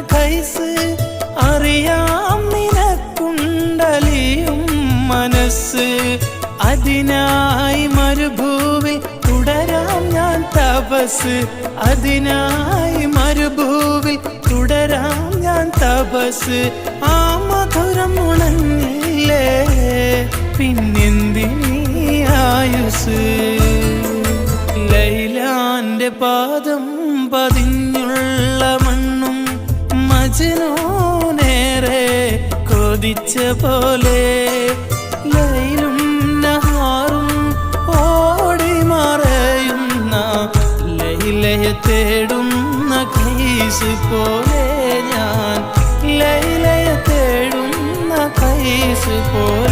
കൈസ് അറിയാം നിനക്കുണ്ടലിയും മനസ്സ്. അതിനായി മരുഭൂവിൽ തുടരാം ഞാൻ തപസ്. അതിനായി മരുഭൂവിൽ തുടരാം ഞാൻ തപസ്. ആ മധുരം ഉണങ്ങില്ലേ? പിന്നെന്തിനീ ആയുസ്? ലൈലാന്റെ പാദം മണ്ണും മജനൂനേറെ കൊതിച്ച പോലെ ലൈലും നഹാറും ഓടി മറയുന്ന ലൈലയെ തേടുന്ന കൈസ് പോലെ ഞാൻ ലൈലയെ തേടുന്ന കൈസ് പോലെ